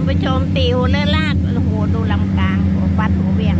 านผู้ชมติวเลือดลาดโอ้โหดูลำกลางหัวฟัดหัวเวียง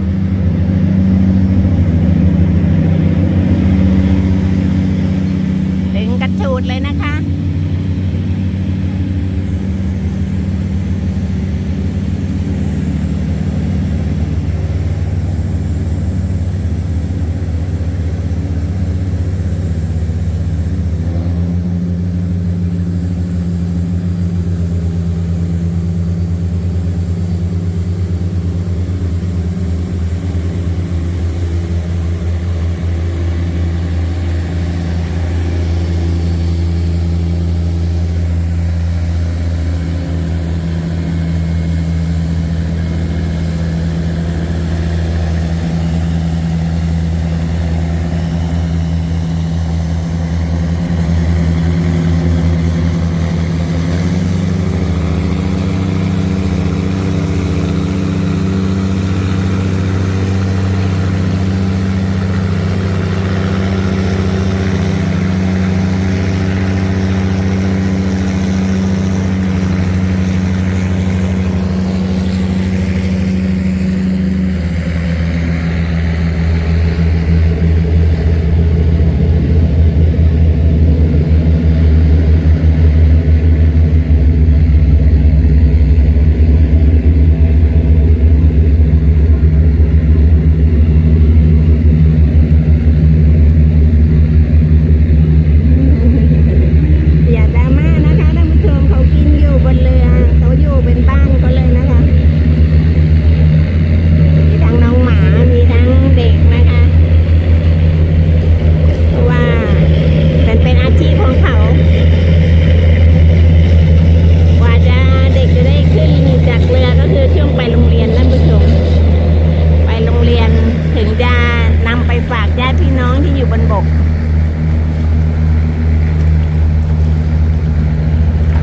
ก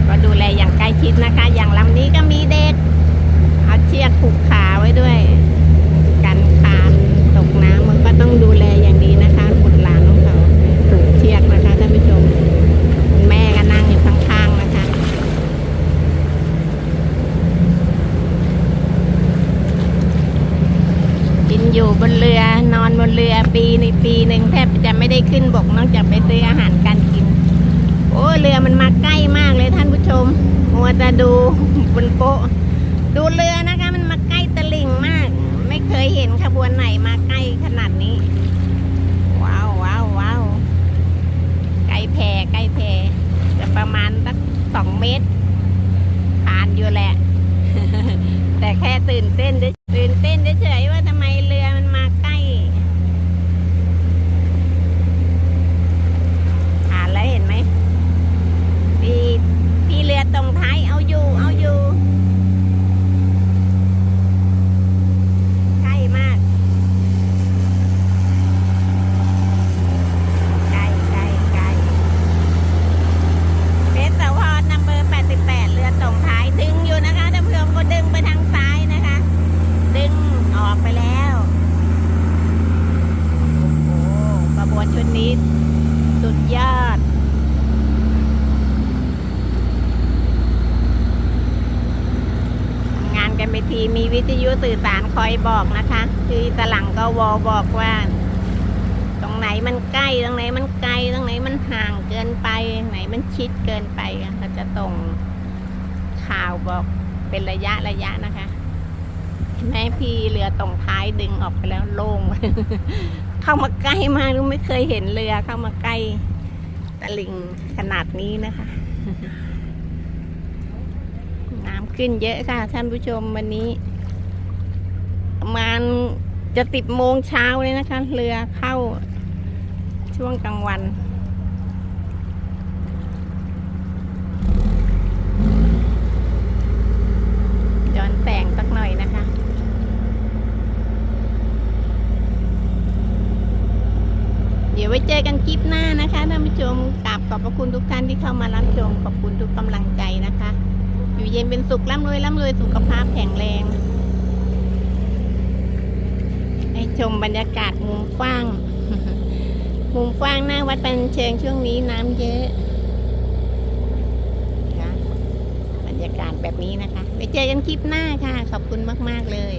ก็ดูแลอย่างใกล้ชิดนะคะ อย่างลำนี้ก็มีเด็ก เอาเชือกผูกขาไว้ด้วย กันขาดตกน้ำมันก็ต้องดูแลอย่างดีนะคะบุตรหลานของเขาผูกเชือกนะคะท่านผู้ชมคุณแม่ก็นั่งอยู่ข้างๆนะคะ กิน อยู่บนเรือนอนบนเรือปีในปีหนึ่งแทบจะไม่ได้ขึ้นบกนอกจากไปซื้ออาหารการกิน โอ้เรือมันมาใกล้มากเลยท่านผู้ชม มัวแต่ดูบนโป๊ะ ดูเรือนะคะมันมาใกล้ตลิ่งมาก ไม่เคยเห็นขบวนไหนมาใกล้ขนาดนี้ ว้าวว้าวว้าวใกล้แพใกล้แพจะประมาณสักสองเมตร ผ่านอยู่แหละ แต่แค่ตื่นเต้นเฉยตื่นเต้นเฉยว่าทำไมเรือมันมาใกล้ ผ่านแล้วเห็นไหม พี่พี่เรือตรงท้ายเอาอยู่ เอาอยู่ ใกล้มาก ใกล้ใกล้ใกล้เบสสวอนัมเบอร์88 เรือตรงท้ายดึงอยู่นะคะท่านผู้ชมก็ดึงไปทางซ้ายนะคะ ดึงออกไปแล้ว โอ้โหกระบ วนชุดนี้ สุดยอดงานกันไปทีมีวิทยุสื่อสารคอยบอกนะคะ คือตลังก็วอบอกว่า ตรงไหนมันใกล้ตรงไหนมันไกลตรงไหนมันห่างเกินไปไหนมันชิดเกินไปเขาจะตรงข่าวบอกเป็นระยะระยะนะคะเห็นไหมพี่เรือตรงท้ายดึงออกไปแล้วโล่ง เข้ามาใกล้มากไม่เคยเห็นเรือเข้ามาใกล้ตะลิงขนาดนี้นะคะ น้ำขึ้นเยอะค่ะท่านผู้ชมวันนี้ประมาณจะติดโมงเช้าเลยนะคะ เรือเข้าช่วงกลางวัน ย้อนแสงสักหน่อยนะคะ เดี๋ย วไว้เจอกันคลิปหน้านะคะท่านผู้ชมกราบขอบพระคุณทุกท่านที่เข้ามารับชมขอบคุณทุกกำลังใจนะคะ อยู่เย็นเป็นสุขร่ำรวยร่ำรวยสุขภาพแข็งแรงให้ชมบรรยากาศมุมกว้าง มุมกว้างหน้าวัดปันเชิงช่วงนี้น้ำเยอะค่ะบรรยากาศแบบนี้นะคะ ไปเจอกันคลิปหน้าค่ะ ขอบคุณมาก ๆ เลย